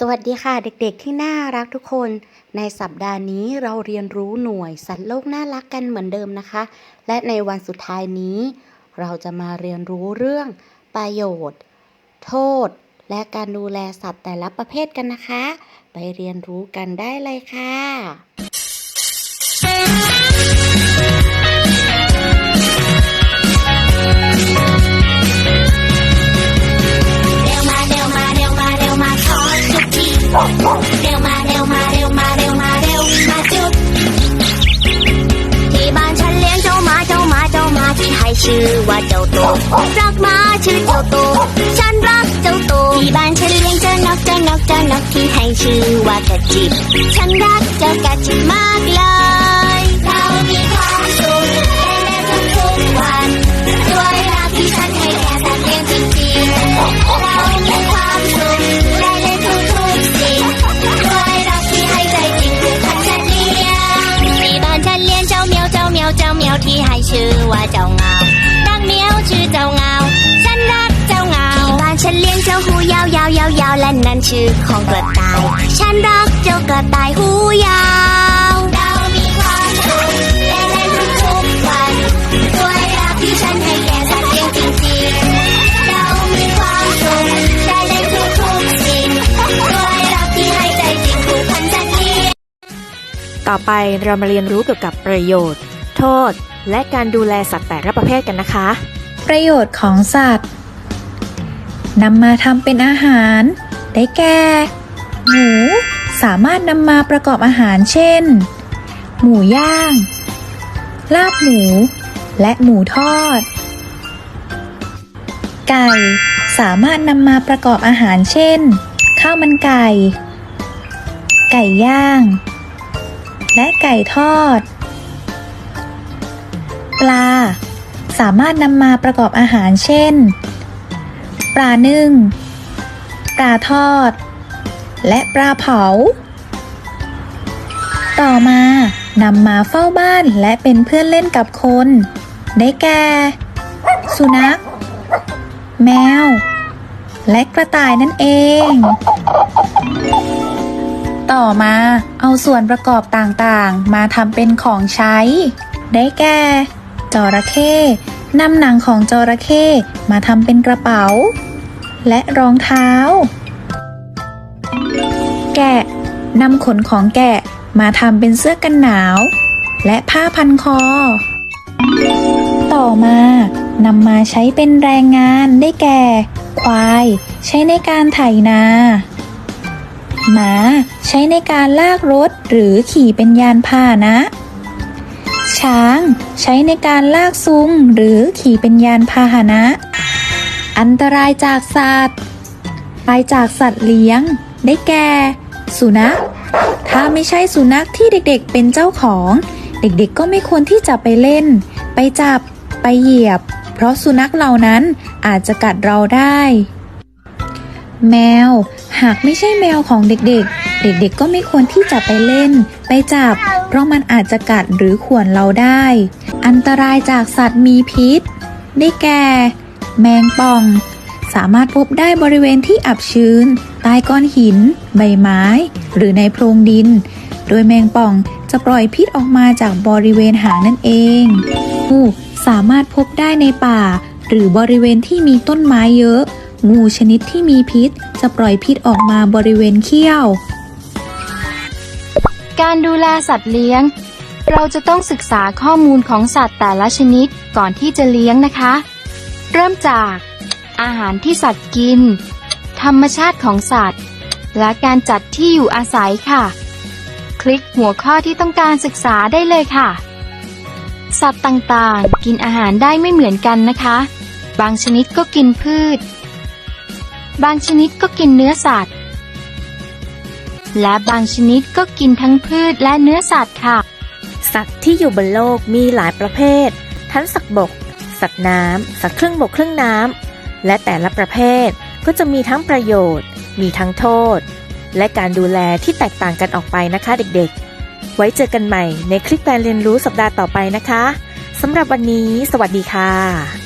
สวัสดีค่ะเด็กๆที่น่ารักทุกคน ในสัปดาห์นี้เราเรียนรู้หน่วยสัตว์โลกน่ารักกันเหมือนเดิมนะคะ และในวันสุดท้ายนี้ เราจะมาเรียนรู้เรื่องประโยชน์ โทษ และการดูแลสัตว์แต่ละประเภทกันนะคะ ไปเรียนรู้กันได้เลยค่ะ ให้ชื่อว่าเจ้าโต รักหมาชื่อเจ้าโต ฉันรักเจ้าโต ที่บ้านฉันเลี้ยงเจ้านกเจ้านกเจ้านกที่ให้ชื่อว่ากระจิบ ฉันรักเจ้ากระจิบมากเลย ที่ให้ชื่อว่าเจ้าเงาดังเมียวชื่อเจ้าเงา ฉันรักเจ้าเงาที่บ้านฉันเลี้ยงเจ้าหูยาวยาวยาวยาวและนั่นชื่อของกระต่าย ฉันรักเจ้ากระต่ายหูยาวเรามีความสุขได้ในทุกๆวันด้วยรักที่ฉันให้แก่สัตว์เลี้ยงจริงๆเรามีความสุขได้ในทุกๆสิ่งด้วยรักที่ให้ใจจริงผูกพันสัตว์เลี้ยง ต่อไปเรามาเรียนรู้เกี่ยวกับประโยชน์ โทษ และการดูแลสัตว์แต่ละประเภทกันนะคะ ประโยชน์ของสัตว์นำมาทำเป็นอาหาร ได้แก่ หมูสามารถนำมาประกอบอาหารเช่น หมูย่าง ลาบหมู และหมูทอด ไก่สามารถนำมาประกอบอาหารเช่น ข้าวมันไก่ ไก่ย่าง และไก่ทอด ปลา สามารถนำมาประกอบอาหารเช่น ปลานึ่ง ปลาทอด และปลาเผา ต่อมานำมาเฝ้าบ้านและเป็นเพื่อนเล่นกับคน ได้แก่ สุนัข แมว และกระต่ายนั่นเอง ต่อมาเอาส่วนประกอบต่างๆ มาทำเป็นของใช้ ได้แก่ จระเข้นำหนังของจระเข้มาทำเป็นกระเป๋า และรองเท้า แกะนำขนของแกะมาทำเป็นเสื้อกันหนาว และผ้าพันคอ ต่อมานำมาใช้เป็นแรงงานได้แก่ ควาย ใช้ในการไถนาหมาใช้ในการลากรถหรือขี่เป็นยานพาหนะ ช้าง ใช้ในการลากซุงหรือขี่เป็นยานพาหนะ อันตรายจากสัตว์ไปจากสัตว์เลี้ยง ได้แก่ สุนัข ถ้าไม่ใช่สุนัขที่เด็กๆเป็นเจ้าของ เด็กๆก็ไม่ควรที่จะไปเล่น ไปจับ ไปเหยียบ เพราะสุนัขเหล่านั้นอาจจะกัดเราได้ แมว หากไม่ใช่แมวของเด็กๆ เด็กๆก็ไม่ควรที่จะไปเล่น ไปจับ เพราะมันอาจจะกัดหรือข่วนเราได้ อันตรายจากสัตว์มีพิษ ได้แก่ แมงป่อง สามารถพบได้บริเวณที่อับชื้น ใต้ก้อนหิน ใบไม้ หรือในโพรงดิน โดยแมงป่องจะปล่อยพิษออกมาจากบริเวณหางนั่นเองงูสามารถพบได้ในป่า หรือบริเวณที่มีต้นไม้เยอะ งูชนิดที่มีพิษ จะปล่อยพิษออกมาบริเวณเขี้ยว การดูแลสัตว์เลี้ยง เราจะต้องศึกษาข้อมูลของสัตว์แต่ละชนิดก่อนที่จะเลี้ยงนะคะ เริ่มจาก อาหารที่สัตว์กิน ธรรมชาติของสัตว์ และการจัดที่อยู่อาศัยค่ะ คลิกหัวข้อที่ต้องการศึกษาได้เลยค่ะ สัตว์ต่างๆ กินอาหารได้ไม่เหมือนกันนะคะ บางชนิดก็กินพืช บางชนิดก็กินเนื้อสัตว์ และบางชนิดก็กินทั้งพืชและเนื้อสัตว์ค่ะ สัตว์ที่อยู่บนโลกมีหลายประเภท ทั้งสัตว์บก สัตว์น้ำ สัตว์ครึ่งบกครึ่งน้ำ และแต่ละประเภทก็จะมีทั้งประโยชน์ มีทั้งโทษ และการดูแลที่แตกต่างกันออกไปนะคะเด็กๆ ไว้เจอกันใหม่ในคลิปการเรียนรู้สัปดาห์ต่อไปนะคะสำหรับวันนี้ สวัสดีค่ะ